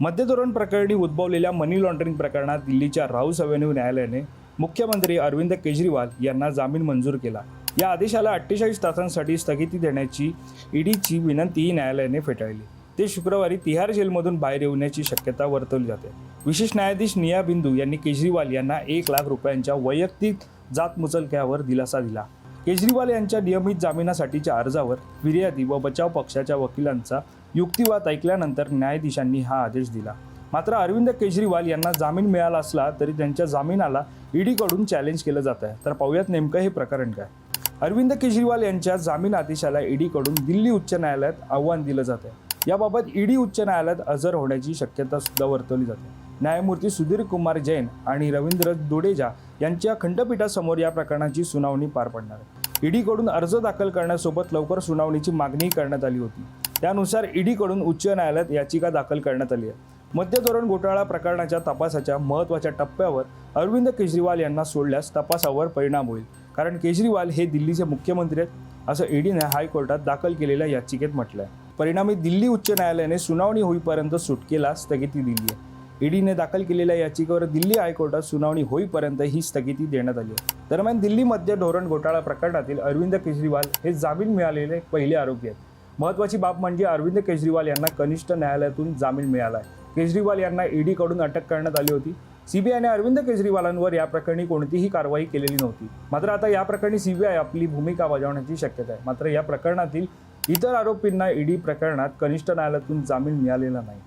मध्यधोरण प्रकरणी उद्भवलेल्या मनी लॉन्ड्रिंग प्रकरणात दिल्लीच्या राऊस अव्हेन्यू न्यायालयाने मुख्यमंत्री अरविंद केजरीवाल यांना जामीन मंजूर केला. या आदेशाला अठ्ठेचाळीस तासांसाठी स्थगिती देण्याची ईडीची विनंतीही न्यायालयाने फेटाळली. ते शुक्रवारी तिहार जेलमधून बाहेर येण्याची शक्यता वर्तवली जाते. विशेष न्यायाधीश निया बिंदू यांनी केजरीवाल यांना एक लाख रुपयांच्या वैयक्तिक जात मुचलक्यावर दिलासा दिला. केजरीवाल यांच्या नियमित जामिनासाठीच्या अर्जावर फिर्यादी व बचाव पक्षाच्या वकिलांचा युक्तिवाद ऐकल्यानंतर न्यायाधीशांनी हा आदेश दिला. मात्र अरविंद केजरीवाल यांना जामीन मिळाला असला तरी त्यांच्या जामिनाला ईडीकडून चॅलेंज केलं जात आहे. तर पाहूयात नेमकं हे प्रकरण काय? अरविंद केजरीवाल यांच्या जामीन आदेशाला ईडीकडून दिल्ली उच्च न्यायालयात आव्हान दिलं जात आहे. याबाबत ईडी उच्च न्यायालयात हजर होण्याची शक्यता सुद्धा वर्तवली जाते न्यायमूर्ती सुधीर कुमार जैन आणि रवींद्र दुडेजा यांच्या खंडपीठासमोर या प्रकरणाची सुनावणी पार पडणार आहे. ईडीकडून अर्ज दाखल करण्यासोबत लवकर सुनावणीची मागणी करण्यात आली होती. त्यानुसार ईडीकडून उच्च न्यायालयात याचिका दाखल करण्यात आली आहे. मध्य धोरण घोटाळा प्रकरणाच्या तपासाच्या महत्त्वाच्या टप्प्यावर अरविंद केजरीवाल यांना सोडल्यास तपासावर परिणाम होईल. कारण केजरीवाल हे दिल्लीचे मुख्यमंत्री आहेत असं ईडीने हायकोर्टात दाखल केलेल्या याचिकेत म्हटलं आहे परिणामी दिल्ली उच्च न्यायालयाने सुनावणी होईपर्यंत सुटकेला स्थगिती दिली आहे. ईडीने दाखल केलेल्या याचिकेवर दिल्ली हायकोर्टात सुनावणी होईपर्यंत ही स्थगिती देण्यात आली आहे. दरम्यान दिल्ली मध्य धोरण घोटाळा प्रकरणातील अरविंद केजरीवाल हे जामीन मिळालेले पहिले आरोपी आहेत. महत्त्वाची बाब म्हणजे अरविंद केजरीवाल यांना कनिष्ठ न्यायालयातून जामीन मिळाला आहे. केजरीवाल यांना ईडीकडून अटक करण्यात आली होती. सीबीआयने अरविंद केजरीवालांवर या प्रकरणी कोणतीही कारवाई केलेली नव्हती. मात्र आता या प्रकरणी सीबीआय आपली भूमिका बजावण्याची शक्यता आहे. मात्र या प्रकरणातील इतर आरोपींना ईडी प्रकरणात कनिष्ठ न्यायालयातून जामीन मिळालेला नाही.